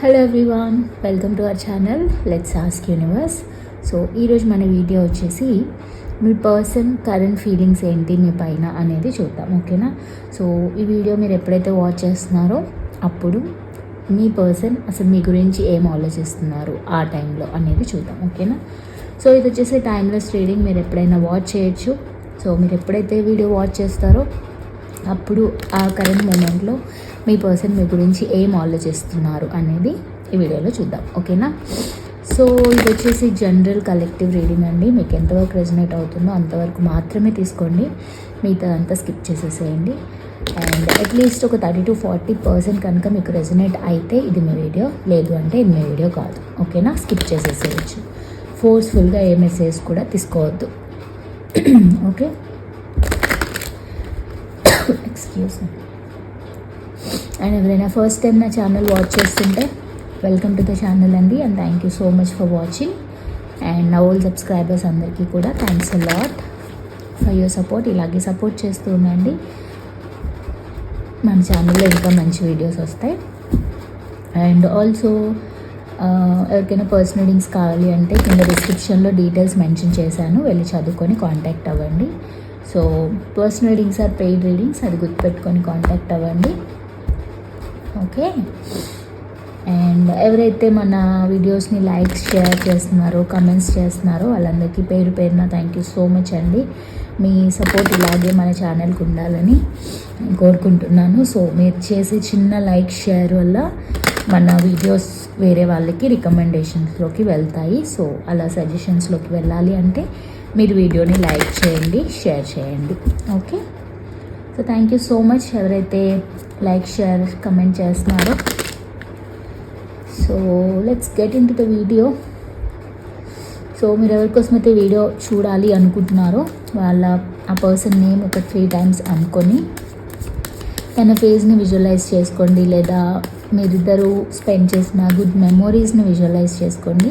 Hello everyone welcome to our channel let's ask universe so ఈరోజు మన video వచ్చేసి మీ person current feelings ఏంటి మీ పైన అనేది చూద్దాం ఓకేనా? సో ఈ వీడియో మీరు ఎప్పుడైతే వాచ్ చేస్తున్నారో అప్పుడు మీ పర్సన్ అసలు మీ గురించి ఏం ఆలోచిస్తున్నారు ఆ టైంలో అనేది చూద్దాం ఓకేనా? సో ఇది వచ్చేసి టైమ్లెస్ రీడింగ్ మీరు ఎప్పుడైనా వాచ్ చేయొచ్చు. సో మీరు ఎప్పుడైతే వీడియో వాచ్ చేస్తారో అప్పుడు ఆ కరెంట్ మూమెంట్లో మీ పర్సన్ మీ గురించి ఏం ఆలోచిస్తున్నారు అనేది ఈ వీడియోలో చూద్దాం. ఓకేనా? సో ఇది వచ్చేసి జనరల్ కలెక్టివ్ రీడింగ్ అండి. మీకు ఎంతవరకు రెజనేట్ అవుతుందో అంతవరకు మాత్రమే తీసుకోండి. మిగతా అంతా స్కిప్ చేసేసేయండి. అండ్ అట్లీస్ట్ ఒక థర్టీ టు ఫార్టీ పర్సెంట్ కనుక మీకు రెజనేట్ అయితే ఇది మీ వీడియో. లేదు అంటే ఇది మీ వీడియో కాదు. ఓకేనా? స్కిప్ చేసేసేయచ్చు. ఫోర్స్ఫుల్గా ఏ మెసేజ్ కూడా తీసుకోవద్దు. ఓకే? ఎక్స్క్యూజ్ మీ అండ్ ఎవరైనా ఫస్ట్ టైం నా ఛానల్ వాచ్ చేస్తుంటే వెల్కమ్ టు ద ఛానల్ అండి. And thank you so much for watching and నా ఓల్డ్ సబ్స్క్రైబర్స్ అందరికీ కూడా thanks a lot for your support ఇలాగే సపోర్ట్ చేస్తూ ఉండండి. మన ఛానల్లో ఇంకా మంచి వీడియోస్ వస్తాయి. అండ్ ఆల్సో ఎవరికైనా పర్సనల్ లింక్స్ కావాలి అంటే కింద డిస్క్రిప్షన్లో డీటెయిల్స్ మెన్షన్ చేశాను. వెళ్ళి చదువుకొని కాంటాక్ట్ అవ్వండి. So personal readings or paid readings అది గుర్తుపెట్టుకొని కాంటాక్ట్ అవ్వండి. ఓకే. అండ్ ఎవరైతే మన వీడియోస్ని లైక్స్ షేర్ చేస్తున్నారో కమెంట్స్ చేస్తున్నారో వాళ్ళందరికీ పేరు పేరున థ్యాంక్ యూ సో మచ్ అండి. మీ సపోర్ట్ ఇలాగే మన ఛానల్కి ఉండాలని కోరుకుంటున్నాను. సో మీరు చేసే చిన్న లైక్ షేర్ వల్ల మన వీడియోస్ వేరే వాళ్ళకి రికమెండేషన్స్లోకి వెళ్తాయి. సో అలా సజెషన్స్లోకి వెళ్ళాలి అంటే మీరు వీడియోని లైక్ చేయండి షేర్ చేయండి. Okay. So thank you so much ఎవరైతే లైక్ షేర్ కమెంట్ చేస్తున్నారో. So let's get in to the video so మీరు ఎవరికోసం అయితే వీడియో చూడాలి అనుకుంటున్నారో వాళ్ళ ఆ పర్సన్ నేమ్ ఒక త్రీ టైమ్స్ అనుకొని తన ఫేస్ని విజువలైజ్ చేసుకోండి. లేదా మీరిద్దరూ స్పెండ్ చేసిన గుడ్ మెమోరీస్ని విజువలైజ్ చేసుకోండి.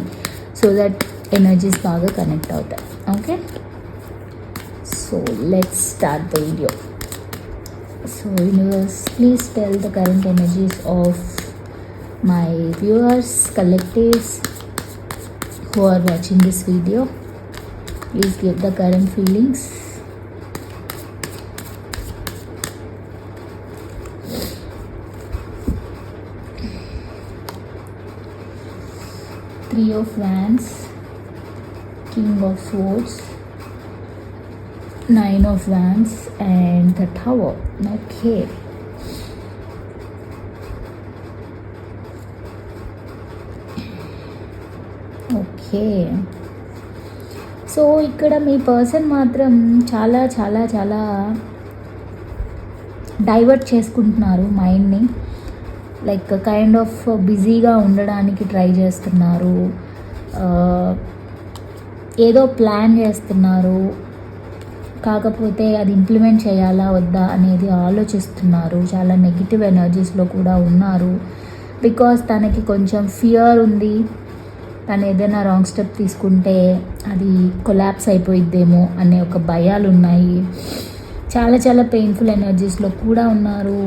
సో దట్ ఎనర్జీస్ బాగా కనెక్ట్ అవుతాయి. Okay so let's start the video so universe please tell the current energies of my viewers collectives who are watching this video. Please give the current feelings. Three of wands king of swords. Nine of wands and the tower. Okay okay so ఇక్కడ మీ person మాత్రం చాలా చాలా చాలా divert చేసుకుంటున్నారు మైండ్ని like kind of బిజీగా ఉండడానికి ట్రై చేస్తున్నారు. Uh, ఏదో ప్లాన్ చేస్తున్నారు. కాకపోతే అది ఇంప్లిమెంట్ చేయాలా వద్దా అనేది ఆలోచిస్తున్నారు. చాలా నెగిటివ్ ఎనర్జీస్లో కూడా ఉన్నారు. బికాస్ తనకి కొంచెం ఫియర్ ఉంది. తను ఏదైనా రాంగ్ స్టెప్ తీసుకుంటే అది కొలాప్స్ అయిపోయిద్దేమో అనే ఒక భయాలు ఉన్నాయి. చాలా చాలా పెయిన్ఫుల్ ఎనర్జీస్లో కూడా ఉన్నారు.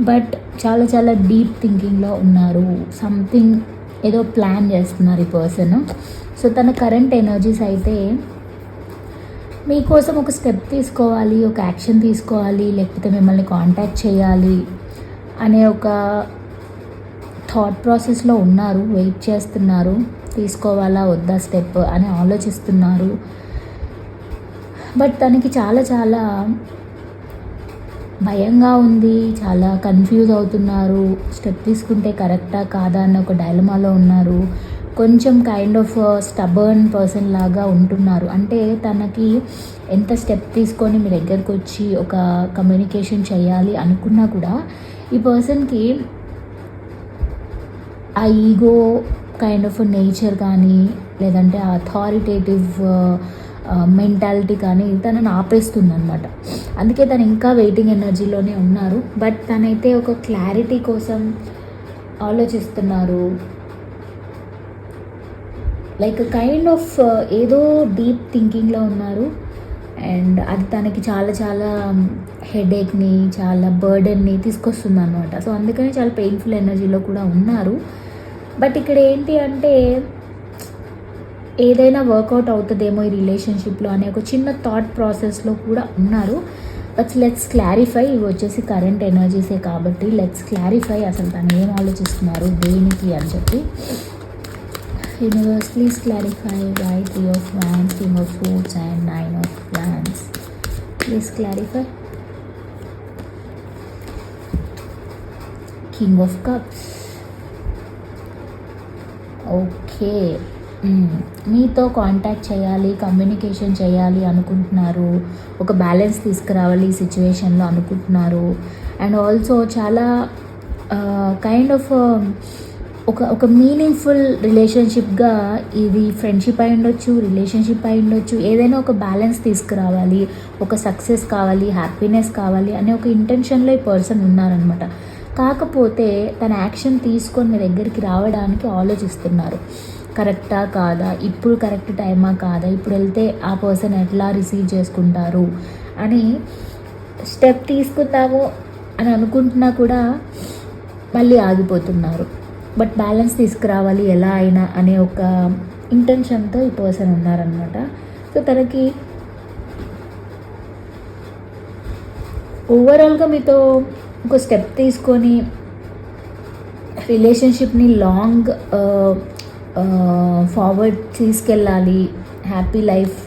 బట్ చాలా చాలా డీప్ థింకింగ్లో ఉన్నారు. సంథింగ్ ఏదో ప్లాన్ చేస్తున్నారు ఈ పర్సన్ సో తన కరెంట్ ఎనర్జీస్ అయితే మీకోసం ఒక స్టెప్ తీసుకోవాలి ఒక యాక్షన్ తీసుకోవాలి లేకపోతే మిమ్మల్ని కాంటాక్ట్ చేయాలి అనే ఒక థాట్ ప్రాసెస్లో ఉన్నారు వెయిట్ చేస్తున్నారు తీసుకోవాలా వద్దా స్టెప్ అని ఆలోచిస్తున్నారు. బట్ తనకి చాలా చాలా భయంగా ఉంది చాలా కన్ఫ్యూజ్ అవుతున్నారు. స్టెప్ తీసుకుంటే కరెక్టా కాదా అన్న ఒక డైలమాలో ఉన్నారు. కొంచెం కైండ్ ఆఫ్ స్టబర్న్ పర్సన్ లాగా ఉంటున్నారు. అంటే తనకి ఎంత స్టెప్ తీసుకొని మీ దగ్గరకు వచ్చి ఒక కమ్యూనికేషన్ చేయాలి అనుకున్నా కూడా ఈ పర్సన్కి ఆ ఈగో కైండ్ ఆఫ్ నేచర్ కానీ లేదంటే ఆ అథారిటేటివ్ మెంటాలిటీ కానీ తనని ఆపేస్తుంది అనమాట అందుకే తను ఇంకా వెయిటింగ్ ఎనర్జీలోనే ఉన్నారు. బట్ తనైతే ఒక క్లారిటీ కోసం ఆలోచిస్తున్నారు. లైక్ కైండ్ ఆఫ్ ఏదో డీప్ థింకింగ్లో ఉన్నారు. అండ్ అది తనకి చాలా చాలా um, హెడేక్ని చాలా బర్డెన్ని తీసుకొస్తుంది అనమాట సో అందుకని చాలా పెయిన్ఫుల్ ఎనర్జీలో కూడా ఉన్నారు. బట్ ఇక్కడ ఏంటి అంటే ఏదైనా వర్కౌట్ అవుతుందేమో ఈ రిలేషన్షిప్లో అనే ఒక చిన్న థాట్ ప్రాసెస్లో కూడా ఉన్నారు. బట్ లెట్స్ క్లారిఫై ఇవి వచ్చేసి కరెంట్ ఎనర్జీసే కాబట్టి లెట్స్ క్లారిఫై అసలు తను ఏం ఆలోచిస్తున్నారు దేనికి అని చెప్పి. Universe please clarify why three of wands king of foods and nine of wands. Please clarify king of cups okay మీతో కాంటాక్ట్ చేయాలి కమ్యూనికేషన్ చేయాలి అనుకుంటున్నారు. ఒక బ్యాలెన్స్ తీసుకురావాలి ఈ సిచ్యువేషన్లో అనుకుంటున్నారు. అండ్ ఆల్సో చాలా uh, కైండ్ ఆఫ్ um, ఒక ఒక మీనింగ్ఫుల్ రిలేషన్షిప్గా ఇది ఫ్రెండ్షిప్ అయి ఉండొచ్చు రిలేషన్షిప్ అయి ఉండొచ్చు. ఏదైనా ఒక బ్యాలెన్స్ తీసుకురావాలి ఒక సక్సెస్ కావాలి హ్యాపీనెస్ కావాలి అనే ఒక ఇంటెన్షన్లో ఈ పర్సన్ ఉన్నారనమాట కాకపోతే తన యాక్షన్ తీసుకొని మీ దగ్గరికి రావడానికి ఆలోచిస్తున్నారు. కరెక్టా కాదా? ఇప్పుడు కరెక్ట్ టైమా కాదా? ఇప్పుడు వెళ్తే ఆ పర్సన్ ఎట్లా రిసీవ్ చేసుకుంటారు? అని స్టెప్ తీసుకుందాము అని అనుకుంటున్నా కూడా మళ్ళీ ఆగిపోతున్నారు. బట్ బ్యాలెన్స్ తీసుకురావాలి ఎలా అయినా అనే ఒక ఇంటెన్షన్తో ఈ పర్సన్ ఉన్నారనమాట సో తనకి ఓవరాల్గా మీతో ఒక స్టెప్ తీసుకొని రిలేషన్షిప్ని లాంగ్ ఫార్వర్డ్ తీసుకెళ్ళాలి హ్యాపీ లైఫ్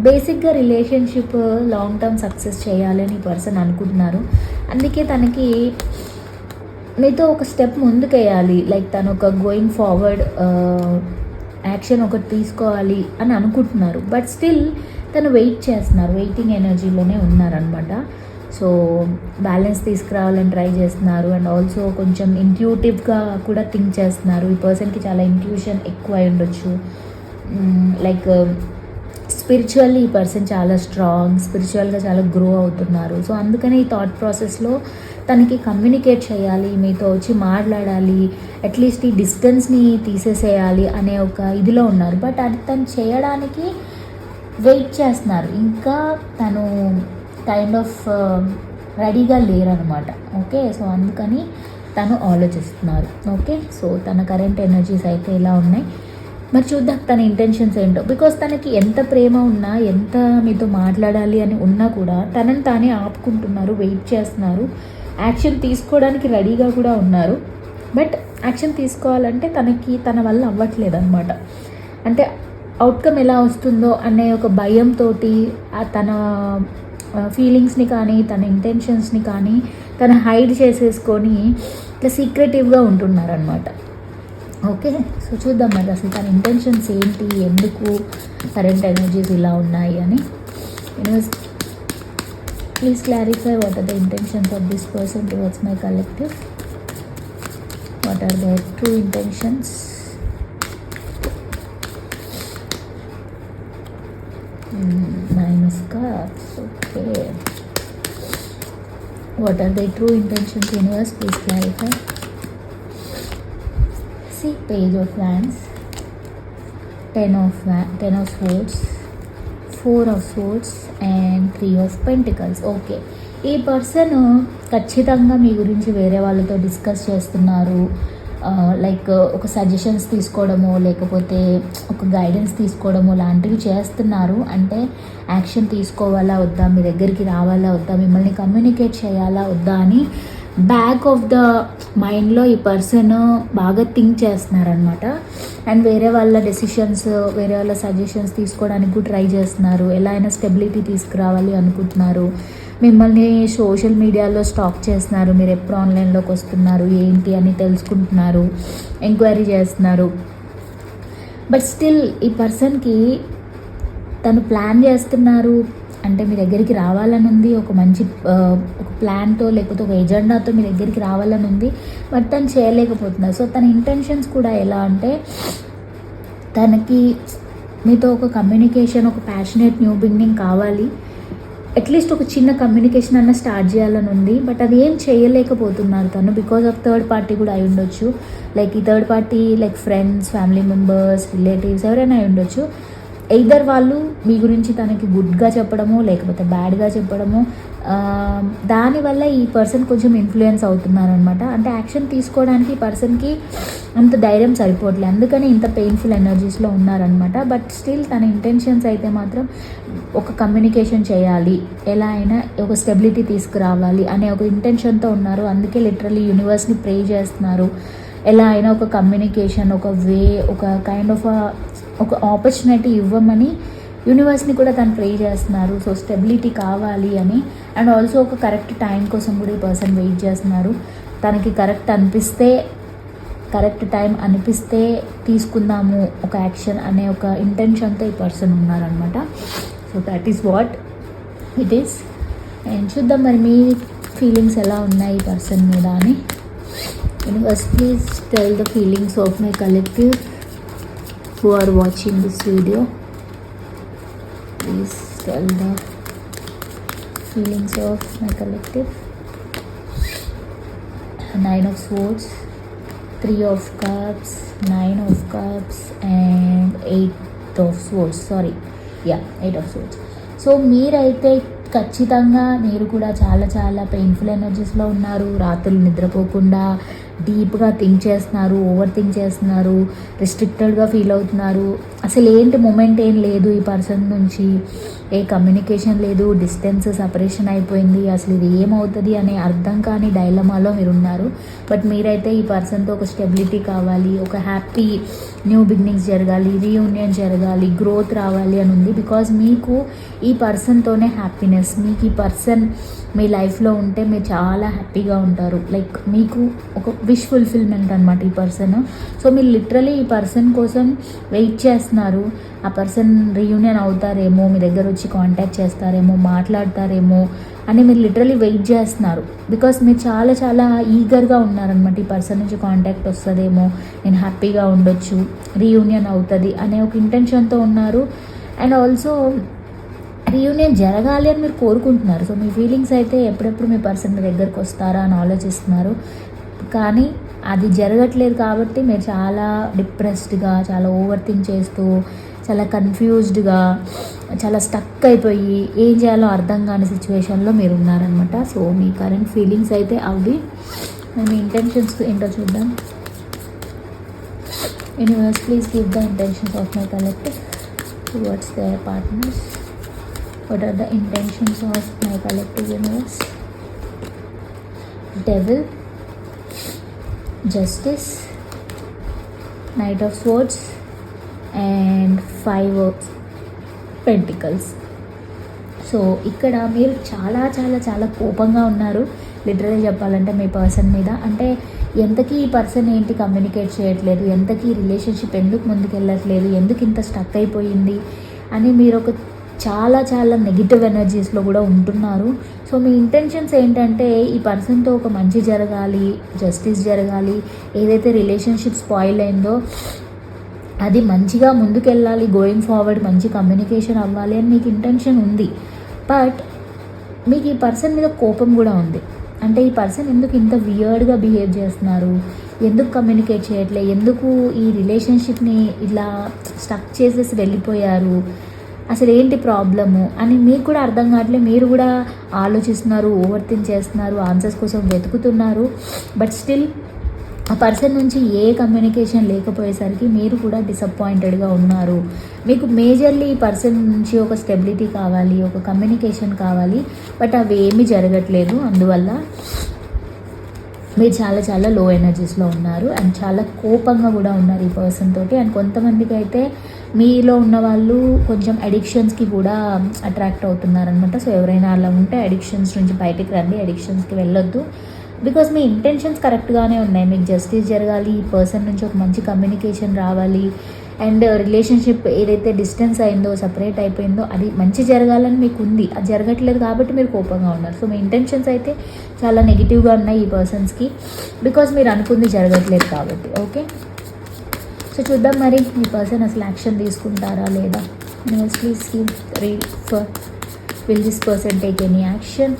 బేసిక్గా రిలేషన్షిప్ లాంగ్ టర్మ్ సక్సెస్ చేయాలని పర్సన్ అనుకుంటున్నారు. అందుకే తనకి మీతో ఒక స్టెప్ ముందుకేయాలి. లైక్ తను ఒక గోయింగ్ ఫార్వర్డ్ యాక్షన్ ఒకటి తీసుకోవాలి అని అనుకుంటున్నారు. బట్ స్టిల్ తను వెయిట్ చేస్తున్నారు. వెయిటింగ్ ఎనర్జీలోనే ఉన్నారనమాట సో బ్యాలెన్స్ తీసుకురావాలని ట్రై చేస్తున్నారు. అండ్ ఆల్సో కొంచెం ఇంట్యూటివ్గా కూడా థింక్ చేస్తున్నారు. ఈ పర్సన్కి చాలా ఇంట్యూషన్ ఎక్కువ అయి ఉండొచ్చు mm, లైక్ స్పిరిచువల్లీ ఈ పర్సన్ చాలా స్ట్రాంగ్ స్పిరిచువల్గా చాలా గ్రో అవుతున్నారు. సో అందుకనే ఈ థాట్ ప్రాసెస్లో తనకి కమ్యూనికేట్ చేయాలి మీతో వచ్చి మాట్లాడాలి అట్లీస్ట్ ఈ డిస్టెన్స్ని తీసేసేయాలి అనే ఒక ఇదిలో ఉన్నారు. బట్ అది తను చేయడానికి వెయిట్ చేస్తున్నారు. ఇంకా తను కైండ్ ఆఫ్ రెడీగా లేరనమాట. ఓకే సో అందుకని తను ఆలోచిస్తున్నారు. ఓకే సో తన కరెంట్ ఎనర్జీస్ అయితే ఇలా ఉన్నాయి. మరి చూద్దాం తన ఇంటెన్షన్స్ ఏంటో. బికాస్ తనకి ఎంత ప్రేమ ఉన్నా ఎంత మీతో మాట్లాడాలి అని ఉన్నా కూడా తనని తానే ఆపుకుంటున్నారు వెయిట్ చేస్తున్నారు. యాక్షన్ తీసుకోవడానికి రెడీగా కూడా ఉన్నారు. బట్ యాక్షన్ తీసుకోవాలంటే తనకి తన వల్ల అవ్వట్లేదు అనమాట అంటే అవుట్కమ్ ఎలా వస్తుందో అనే ఒక భయంతో తన ఫీలింగ్స్ని కానీ తన ఇంటెన్షన్స్ని కానీ తను హైడ్ చేసేసుకొని ఇట్లా సీక్రెటివ్గా ఉంటున్నారనమాట ఓకే? సో చూద్దాం మరి అసలు తన ఇంటెన్షన్స్ ఏంటి? ఎందుకు కరెంట్ ఎనర్జీస్ ఇలా ఉన్నాయి అని. Universe Please clarify what are the intentions of this person towards my collective. What are their true intentions? Hmm, nine of cups. Okay. What are their true intentions, universe? Please clarify. See, page of wands, ten of ten of swords, four of swords, and three of pentacles okay ఈ person ఖచ్చితంగా మీ గురించి వేరే వాళ్ళతో discuss చేస్తున్నారు. Like ఒక suggestions తీసుకోవడము లేకపోతే ఒక గైడెన్స్ తీసుకోవడము లాంటివి చేస్తున్నారు. అంటే యాక్షన్ తీసుకోవాలా వద్దా? మీ దగ్గరికి రావాలా వద్దా? మిమ్మల్ని కమ్యూనికేట్ చేయాలా వద్దా? అని బ్యాక్ ఆఫ్ ద మైండ్లో ఈ పర్సన్ బాగా థింక్ చేస్తున్నారనమాట అండ్ వేరే వాళ్ళ డెసిషన్స్ వేరే వాళ్ళ సజెషన్స్ తీసుకోవడానికి కూడా ట్రై చేస్తున్నారు. ఎలా అయినా స్టెబిలిటీ తీసుకురావాలి అనుకుంటున్నారు. మిమ్మల్ని సోషల్ మీడియాలో స్టాక్ చేస్తున్నారు. మీరు ఎప్పుడు ఆన్లైన్లోకి వస్తున్నారు? ఏంటి అని తెలుసుకుంటున్నారు. ఎంక్వైరీ చేస్తున్నారు. బట్ స్టిల్ ఈ పర్సన్కి తను ప్లాన్ చేస్తున్నారు. అంటే మీ దగ్గరికి రావాలని ఉంది ఒక మంచి ఒక ప్లాన్తో లేకపోతే ఒక ఎజెండాతో మీ దగ్గరికి రావాలని ఉంది బట్ తను చేయలేకపోతున్నారు సో తన ఇంటెన్షన్స్ కూడా ఎలా అంటే తనకి మీతో ఒక కమ్యూనికేషన్ ఒక ప్యాషనేట్ న్యూ బిగినింగ్ కావాలి. అట్లీస్ట్ ఒక చిన్న కమ్యూనికేషన్ అన్న స్టార్ట్ చేయాలని ఉంది బట్ అది ఏం చేయలేకపోతున్నారు తను బికాజ్ ఆఫ్ థర్డ్ పార్టీ కూడా అయి ఉండొచ్చు. లైక్ ఈ third party like friends family members relatives ఎవరైనా అయి ఉండొచ్చు. ఎయిదర్ వాళ్ళు మీ గురించి తనకి గుడ్గా చెప్పడము లేకపోతే బ్యాడ్గా చెప్పడము దానివల్ల ఈ పర్సన్ కొంచెం ఇన్ఫ్లుయెన్స్ అవుతున్నారనమాట అంటే యాక్షన్ తీసుకోవడానికి ఈ పర్సన్కి అంత ధైర్యం సరిపోవట్లేదు. అందుకని ఇంత పెయిన్ఫుల్ ఎనర్జీస్లో ఉన్నారనమాట బట్ స్టిల్ తన ఇంటెన్షన్స్ అయితే మాత్రం ఒక కమ్యూనికేషన్ చేయాలి. ఎలా అయినా ఒక స్టెబిలిటీ తీసుకురావాలి అనే ఒక ఇంటెన్షన్తో ఉన్నారు. అందుకే లిటరలీ యూనివర్స్ని ప్రే చేస్తున్నారు. ఎలా అయినా ఒక కమ్యూనికేషన్ ఒక వే ఒక కైండ్ ఆఫ్ ఒక ఆపర్చునిటీ ఇవ్వమని యూనివర్స్ని కూడా తను ప్రే చేస్తున్నారు. సో స్టెబిలిటీ కావాలి అని. అండ్ ఆల్సో ఒక కరెక్ట్ టైం కోసం కూడా ఈ పర్సన్ వెయిట్ చేస్తున్నారు. తనకి కరెక్ట్ అనిపిస్తే కరెక్ట్ టైం అనిపిస్తే తీసుకుందాము ఒక యాక్షన్ అనే ఒక ఇంటెన్షన్తో ఈ పర్సన్ ఉన్నారనమాట so that is what it is and చూద్దాం మరి మీ ఫీలింగ్స్ ఎలా ఉన్నాయి ఈ పర్సన్ మీద అని. Universe please tell the feelings of my collective who are watching this video please tell the feelings of my collective nine of swords three of cups nine of cups and eight of swords sorry yeah eight of swords so మీరైతే ఖచ్చితంగా మీరు కూడా చాలా చాలా painful ఎనర్జీస్లో ఉన్నారు రాత్రులు నిద్రపోకుండా డీప్గా థింక్ చేస్తున్నారు ఓవర్ థింక్ చేస్తున్నారు రిస్ట్రిక్టెడ్గా ఫీల్ అవుతున్నారు. అసలు ఏంటి మూమెంట్ ఏం లేదు ఈ పర్సన్ నుంచి. ఏ కమ్యూనికేషన్ లేదు డిస్టెన్స్ సపరేషన్ అయిపోయింది. అసలు ఇది ఏమవుతుంది అనే అర్థం కాని డైలమాలో మీరు ఉన్నారు. బట్ మీరైతే ఈ పర్సన్తో ఒక స్టెబిలిటీ కావాలి ఒక హ్యాపీ న్యూ బిగినింగ్స్ జరగాలి రీయూనియన్ జరగాలి గ్రోత్ రావాలి అని ఉంది. బికాజ్ మీకు ఈ పర్సన్తోనే హ్యాపీనెస్ మీకు ఈ పర్సన్ మీ లైఫ్లో ఉంటే మీరు చాలా హ్యాపీగా ఉంటారు. లైక్ మీకు ఒక విష్ ఫుల్ఫిల్మెంట్ అనమాట ఈ పర్సన్ సో మీరు లిటరలీ ఈ పర్సన్ కోసం వెయిట్ చేస్తున్నారు. ఆ పర్సన్ రీయూనియన్ అవుతారేమో మీ దగ్గర వచ్చి కాంటాక్ట్ చేస్తారేమో మాట్లాడతారేమో అని మీరు లిటరలీ వెయిట్ చేస్తున్నారు. బికాస్ మీరు చాలా చాలా ఈగర్గా ఉన్నారనమాట ఈ పర్సన్ నుంచి కాంటాక్ట్ వస్తుందేమో నేను హ్యాపీగా ఉండొచ్చు రీయూనియన్ అవుతుంది అనే ఒక ఇంటెన్షన్తో ఉన్నారు. అండ్ ఆల్సో రీయూనియన్ జరగాలి అని మీరు కోరుకుంటున్నారు. సో మీ ఫీలింగ్స్ అయితే ఎప్పుడెప్పుడు మీ పర్సన్ మీ దగ్గరకు వస్తారా అని ఆలోచిస్తున్నారు. కానీ అది జరగట్లేదు కాబట్టి మీరు చాలా డిప్రెస్డ్గా చాలా ఓవర్ థింక్ చేస్తూ చాలా కన్ఫ్యూజ్డ్గా చాలా స్టక్ అయిపోయి ఏం చేయాలో అర్థం కాని సిచ్యువేషన్లో మీరు ఉన్నారనమాట సో మీ కరెంట్ ఫీలింగ్స్ అయితే అవి. మీ ఇంటెన్షన్స్ ఏంటో చూద్దాం. Universe please give the intentions of my collective towards their partners what are the intentions of my collective universe devil justice knight of swords and five pentacles so ఇక్కడ మీరు చాలా చాలా చాలా కోపంగా ఉన్నారు. లిటరలీ చెప్పాలంటే మీ పర్సన్ మీద. అంటే ఎంతకీ ఈ పర్సన్ ఏంటి కమ్యూనికేట్ చేయట్లేదు? ఎంతకీ రిలేషన్షిప్ ఎందుకు ముందుకెళ్ళట్లేదు? ఎందుకు ఇంత స్టక్ అయిపోయింది? అని మీరు ఒక చాలా చాలా నెగిటివ్ ఎనర్జీస్లో కూడా ఉంటున్నారు. సో మీ ఇంటెన్షన్స్ ఏంటంటే ఈ పర్సన్తో ఒక మంచి జరగాలి జస్టిస్ జరగాలి ఏదైతే రిలేషన్షిప్ స్పాయిల్ అయిందో అది మంచిగా ముందుకెళ్ళాలి గోయింగ్ ఫార్వర్డ్ మంచి కమ్యూనికేషన్ అవ్వాలి అని మీకు ఇంటెన్షన్ ఉంది. బట్ మీకు ఈ పర్సన్ మీద కోపం కూడా ఉంది. అంటే ఈ పర్సన్ ఎందుకు ఇంత వియర్డ్గా బిహేవ్ చేస్తున్నారు? ఎందుకు కమ్యూనికేట్ చేయట్లే? ఎందుకు ఈ రిలేషన్షిప్ని ఇలా స్టక్ చేసేసి వెళ్ళిపోయారు? అసలు ఏంటి ప్రాబ్లము అని మీకు కూడా అర్థం కావట్లేదు మీరు కూడా ఆలోచిస్తున్నారు ఓవర్ థింక్ చేస్తున్నారు ఆన్సర్స్ కోసం వెతుకుతున్నారు. బట్ స్టిల్ ఆ పర్సన్ నుంచి ఏ కమ్యూనికేషన్ లేకపోయేసరికి మీరు కూడా డిసప్పాయింటెడ్గా ఉన్నారు. మీకు మేజర్లీ ఈ పర్సన్ నుంచి ఒక స్టెబిలిటీ కావాలి ఒక కమ్యూనికేషన్ కావాలి బట్ అవి ఏమీ జరగట్లేదు. అందువల్ల మీరు చాలా చాలా లో ఎనర్జీస్లో ఉన్నారు అండ్ చాలా కోపంగా కూడా ఉన్నారు ఈ పర్సన్ తోటి. అండ్ కొంతమందికి అయితే మీలో ఉన్న వాళ్ళు కొంచెం అడిక్షన్స్కి కూడా అట్రాక్ట్ అవుతున్నారనమాట సో ఎవరైనా అలా ఉంటే అడిక్షన్స్ నుంచి బయటికి రండి అడిక్షన్స్కి వెళ్ళొద్దు. బికాస్ మీ ఇంటెన్షన్స్ కరెక్ట్గానే ఉన్నాయి. మీకు జస్టిస్ జరగాలి ఈ పర్సన్ నుంచి ఒక మంచి కమ్యూనికేషన్ రావాలి అండ్ రిలేషన్షిప్ ఏదైతే డిస్టెన్స్ అయిందో సపరేట్ అయిపోయిందో అది మంచి జరగాలని మీకు ఉంది. అది జరగట్లేదు కాబట్టి మీరు కోపంగా ఉన్నారు. సో మీ ఇంటెన్షన్స్ అయితే చాలా నెగిటివ్గా ఉన్నాయి ఈ పర్సన్స్కి బికాస్ మీరు అనుకుంది జరగట్లేదు కాబట్టి ఓకే సో చూద్దాం మరి మీ పర్సన్ అసలు యాక్షన్ తీసుకుంటారా లేదా? Please refer will this person take any action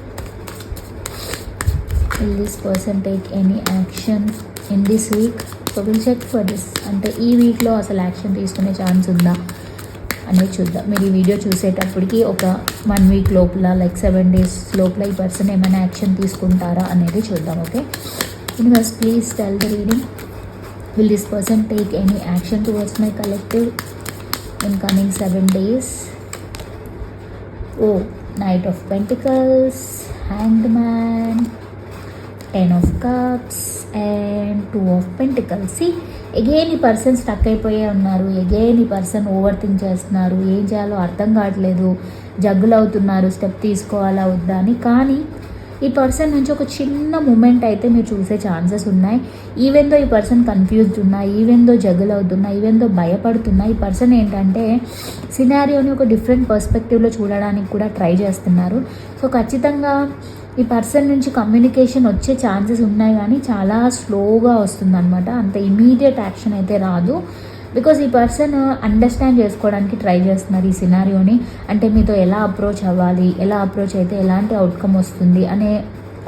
will this person take any action in this week so will check for this అంటే ఈ వీక్లో అసలు యాక్షన్ తీసుకునే ఛాన్స్ ఉందా అనేది చూద్దాం. మీరు ఈ వీడియో చూసేటప్పటికి ఒక వన్ వీక్ లోపల లైక్ సెవెన్ డేస్ లోపల ఈ పర్సన్ ఏమైనా యాక్షన్ తీసుకుంటారా అనేది చూద్దాం okay universe please tell the reading will this person take any action towards my collective in coming seven days oh knight of pentacles hanged man ten of cups and two of pentacles again ఈ person stuck అయిపోయే ఉన్నారు. Again ఈ person over think చేస్తున్నారు. ఏం చేయాలో అర్థం కావట్లేదు. జగ్గులు అవుతున్నారు స్టెప్ తీసుకోవాలా వద్దా అని. కానీ ఈ పర్సన్ నుంచి ఒక చిన్న మూమెంట్ అయితే మీరు చూసే ఛాన్సెస్ ఉన్నాయి. ఈవెన్ దో ఈ పర్సన్ కన్ఫ్యూజ్డ్ ఉన్నా ఈవెన్ దో అవుతున్నా ఈవెన్ దో భయపడుతున్నా ఈ పర్సన్ ఏంటంటే సినారియోని ఒక డిఫరెంట్ పర్స్పెక్టివ్లో చూడడానికి కూడా ట్రై చేస్తున్నారు. సో ఖచ్చితంగా ఈ పర్సన్ నుంచి కమ్యూనికేషన్ వచ్చే ఛాన్సెస్ ఉన్నాయి కానీ చాలా స్లోగా వస్తుందన్నమాట. అంత ఇమీడియట్ యాక్షన్ అయితే రాదు. బికాజ్ ఈ పర్సన్ అండర్స్టాండ్ చేసుకోవడానికి ట్రై చేస్తున్నారు ఈ సినారియోని అంటే మీతో ఎలా అప్రోచ్ అవ్వాలి ఎలా అప్రోచ్ అయితే ఎలాంటి అవుట్కమ్ వస్తుంది అనే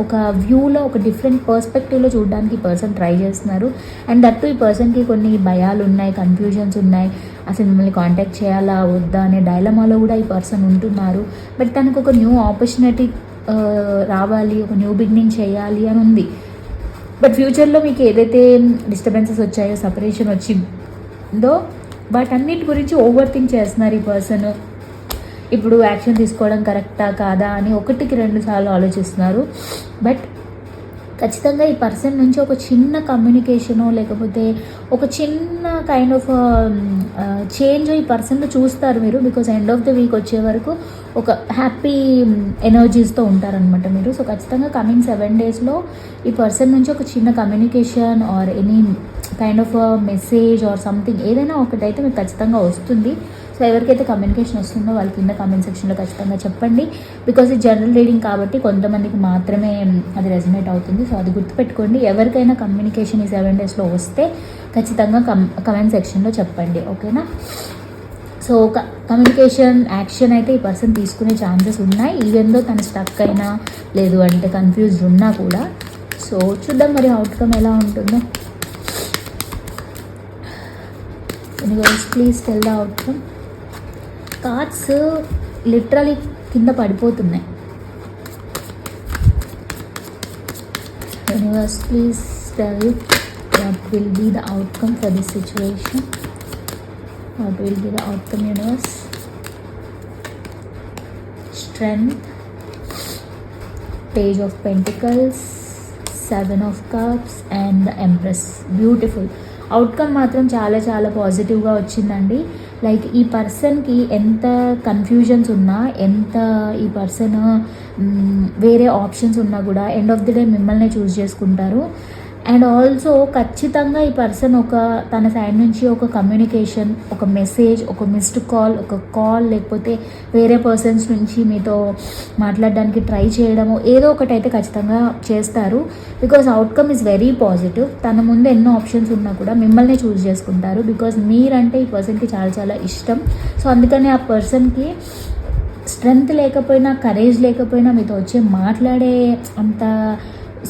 ఒక వ్యూలో ఒక డిఫరెంట్ పర్స్పెక్టివ్లో చూడడానికి ఈ పర్సన్ ట్రై చేస్తున్నారు. అండ్ దట్టు ఈ పర్సన్కి కొన్ని భయాలు ఉన్నాయి కన్ఫ్యూజన్స్ ఉన్నాయి. అసలు మిమ్మల్ని కాంటాక్ట్ చేయాలా వద్దా అనే డైలమాలో కూడా ఈ పర్సన్ ఉంటున్నారు. బట్ తనకు ఒక న్యూ ఆపర్చునిటీ రావాలి ఒక న్యూ బిగినింగ్ చేయాలి అని ఉంది. బట్ ఫ్యూచర్లో మీకు ఏదైతే డిస్టర్బెన్సెస్ వచ్చాయో సపరేషన్ వచ్చిందో బట్ అన్నిటి గురించి ఓవర్ థింక్ చేస్తున్నారు ఈ పర్సన్ ఇప్పుడు యాక్షన్ తీసుకోవడం కరెక్టా కాదా అని ఒకటికి రెండు సార్లు ఆలోచిస్తున్నారు. బట్ ఖచ్చితంగా ఈ పర్సన్ నుంచి ఒక చిన్న కమ్యూనికేషను లేకపోతే ఒక చిన్న కైండ్ ఆఫ్ చేంజ్ ఈ పర్సన్లో చూస్తారు మీరు because end of the week వచ్చే వరకు ఒక హ్యాపీ ఎనర్జీస్తో ఉంటారనమాట మీరు. సో ఖచ్చితంగా కమింగ్ సెవెన్ డేస్లో ఈ పర్సన్ నుంచి ఒక చిన్న communication or any kind of message or something ఏదైనా ఒకటైతే మీకు ఖచ్చితంగా వస్తుంది. సో ఎవరికైతే కమ్యూనికేషన్ వస్తుందో వాళ్ళ కింద కామెంట్ సెక్షన్లో ఖచ్చితంగా చెప్పండి. బికాస్ ఇది జనరల్ రీడింగ్ కాబట్టి కొంతమందికి మాత్రమే అది రెజనేట్ అవుతుంది. సో అది గుర్తుపెట్టుకోండి. ఎవరికైనా కమ్యూనికేషన్ ఈ సెవెన్ డేస్లో వస్తే ఖచ్చితంగా కమ్ కమెంట్ సెక్షన్లో చెప్పండి. ఓకేనా సో కమ్యూనికేషన్ యాక్షన్ అయితే ఈ పర్సన్ తీసుకునే ఛాన్సెస్ ఉన్నాయి. ఈవెన్ దో తను స్టక్ అయినా లేదు అంటే కన్ఫ్యూజ్డ్ ఉన్నా కూడా. సో చూద్దాం మరి అవుట్కమ్ ఎలా ఉంటుందో. Universe please tell the outcome cards literally కింద పడిపోతున్నాయి. Universe please tell what will be the outcome for this situation what will be the outcome universe strength page of pentacles seven of cups and the empress beautiful outcome మాత్రం చాలా చాలా పాజిటివ్గా వచ్చిందండి. Like ఈ పర్సన్కి ఎంత కన్ఫ్యూజన్స్ ఉన్నా ఎంత ఈ పర్సన్ వేరే ఆప్షన్స్ ఉన్నా కూడా ఎండ్ ఆఫ్ ది డే మిమ్మల్ని చూస్ చేసుకుంటారు. అండ్ ఆల్సో ఖచ్చితంగా ఈ పర్సన్ ఒక తన సైడ్ నుంచి ఒక కమ్యూనికేషన్ ఒక మెసేజ్ ఒక మిస్డ్ కాల్ ఒక కాల్ లేకపోతే వేరే పర్సన్స్ నుంచి మీతో మాట్లాడడానికి ట్రై చేయడము ఏదో ఒకటి అయితే ఖచ్చితంగా చేస్తారు. Because outcome is very positive తన ముందు ఎన్నో ఆప్షన్స్ ఉన్నా కూడా మిమ్మల్ని చూస్ చేసుకుంటారు. బికాజ్ మీరంటే ఈ పర్సన్కి చాలా చాలా ఇష్టం. సో అందుకని ఆ పర్సన్కి స్ట్రెంగ్త్ లేకపోయినా కరేజ్ లేకపోయినా మీతో వచ్చి మాట్లాడే అంత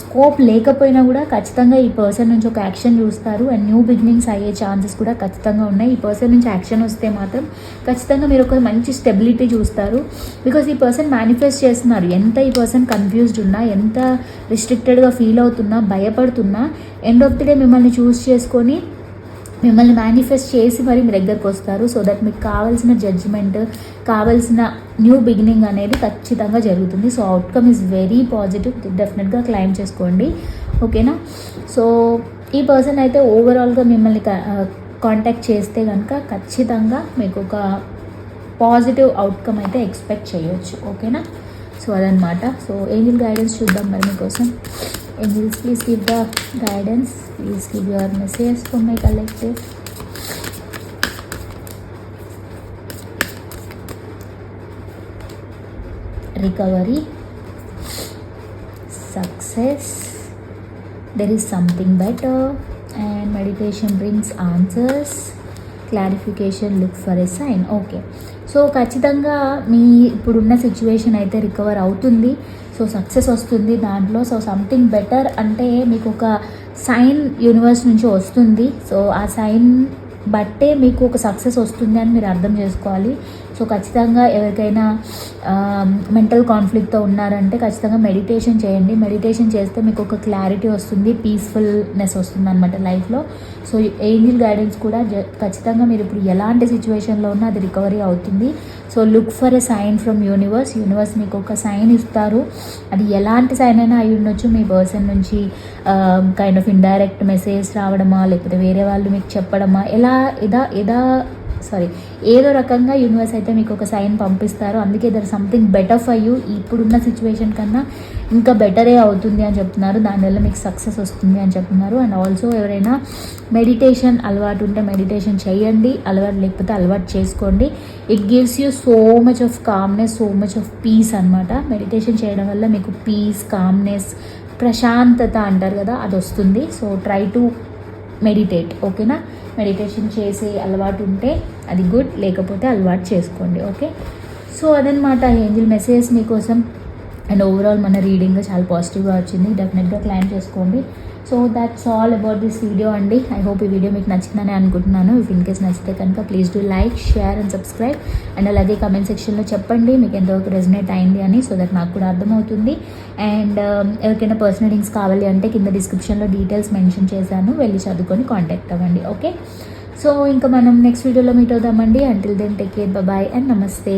స్కోప్ లేకపోయినా కూడా ఖచ్చితంగా ఈ పర్సన్ నుంచి ఒక యాక్షన్ చూస్తారు. అండ్ న్యూ బిగినింగ్స్ అయ్యే ఛాన్సెస్ కూడా ఖచ్చితంగా ఉన్నాయి. ఈ పర్సన్ నుంచి యాక్షన్ వస్తే మాత్రం ఖచ్చితంగా మీరు ఒక మంచి స్టెబిలిటీ చూస్తారు. బికాస్ ఈ పర్సన్ మేనిఫెస్ట్ చేస్తున్నారు. ఎంత ఈ పర్సన్ కన్ఫ్యూజ్డ్ ఉన్నా ఎంత రిస్ట్రిక్టెడ్గా ఫీల్ అవుతున్నా భయపడుతున్నా ఎండ్ ఆఫ్ ది డే మిమ్మల్ని చూస్ చేసుకొని మిమ్మల్ని మేనిఫెస్ట్ చేసి మరి మీ దగ్గరకు వస్తారు. సో దట్ మీకు కావాల్సిన జడ్జిమెంట్ కావాల్సిన న్యూ బిగినింగ్ అనేది ఖచ్చితంగా జరుగుతుంది. So outcome is very positive డెఫినెట్గా క్లైమ్ చేసుకోండి. ఓకేనా సో ఈ పర్సన్ అయితే ఓవరాల్గా మిమ్మల్ని కాంటాక్ట్ చేస్తే కనుక ఖచ్చితంగా మీకు ఒక పాజిటివ్ అవుట్కమ్ అయితే ఎక్స్పెక్ట్ చేయొచ్చు. ఓకేనా సో అదనమాట సో ఏంజిల్ గైడెన్స్ చూద్దాం మరి మీకోసం. Uh, angels please give the guidance? Please give your messages for my collective. Recovery. Success. There is something better. And meditation brings answers. Clarification look for a sign okay so ఖచ్చితంగా మీ ఇప్పుడున్న situation అయితే recover అవుతుంది. So success వస్తుంది దాంట్లో. So something better అంటే మీకు ఒక సైన్ యూనివర్స్ నుంచి వస్తుంది. సో ఆ సైన్ బట్టే మీకు ఒక సక్సెస్ వస్తుంది అని మీరు అర్థం చేసుకోవాలి. సో ఖచ్చితంగా ఎవరికైనా మెంటల్ కాన్ఫ్లిక్ట్తో ఉన్నారంటే ఖచ్చితంగా మెడిటేషన్ చేయండి. మెడిటేషన్ చేస్తే మీకు ఒక క్లారిటీ వస్తుంది పీస్ఫుల్నెస్ వస్తుంది అనమాట లైఫ్లో. సో ఏంజిల్ గైడెన్స్ కూడా జ- ఖచ్చితంగా మీరు ఇప్పుడు ఎలాంటి సిచ్యువేషన్లో ఉన్నా అది రికవరీ అవుతుంది. So look for a sign from universe. Universe మీకు ఒక సైన్ ఇస్తారు. అది ఎలాంటి సైన్ అయినా అయి ఉండొచ్చు. మీ పర్సన్ నుంచి కైండ్ ఆఫ్ ఇండైరెక్ట్ మెసేజ్ రావడమా లేకపోతే వేరే వాళ్ళు మీకు చెప్పడమా ఎలా ఎదా ఎదా సారీ ఏదో రకంగా యూనివర్స్ అయితే మీకు ఒక సైన్ పంపిస్తారు. అందుకే there something better for you ఇప్పుడున్న సిచ్యువేషన్ కన్నా ఇంకా బెటరే అవుతుంది అని చెప్తున్నారు. దానివల్ల మీకు సక్సెస్ వస్తుంది అని చెప్తున్నారు. అండ్ ఆల్సో ఎవరైనా మెడిటేషన్ అలవాటు ఉంటే మెడిటేషన్ చేయండి. అలవాటు లేకపోతే అలవాటు చేసుకోండి. It gives you so much of calmness so much of peace అనమాట మెడిటేషన్ చేయడం వల్ల మీకు పీస్ కామ్నెస్ ప్రశాంతత అంటారు కదా అది వస్తుంది. సో ట్రై టు మెడిటేట్ ఓకేనా మెడిటేషన్ చేసే అలవాటు ఉంటే అది గుడ్ లేకపోతే అలవాటు చేసుకోండి ఓకే? సో అదనమాట ఏంజిల్ మెసేజ్ మీకోసం. అండ్ ఓవరాల్ మన రీడింగ్ చాలా పాజిటివ్గా వచ్చింది. డెఫినెట్గా క్లైమ్ చేసుకోండి. So that's all about this video అండి. ఐ హోప్ ఈ వీడియో మీకు నచ్చిందని అనుకుంటున్నాను. ఇఫ్ ఇన్ కేస్ నచ్చితే కనుక please do like share and subscribe and అలాగే కమెంట్ సెక్షన్లో చెప్పండి మీకు ఎంతవరకు రెజనేట్ అయింది అని సో దట్ నాకు కూడా అర్థమవుతుంది. అండ్ um, ఎవరికైనా పర్సనల్ లింక్స్ కావాలి అంటే కింద డిస్క్రిప్షన్లో డీటెయిల్స్ మెన్షన్ చేశాను. వెళ్ళి చదువుకొని కాంటాక్ట్ అవ్వండి ఓకే సో ఇంకా మనం నెక్స్ట్ వీడియోలో meet అవుదామండి. Until then take care bye and నమస్తే.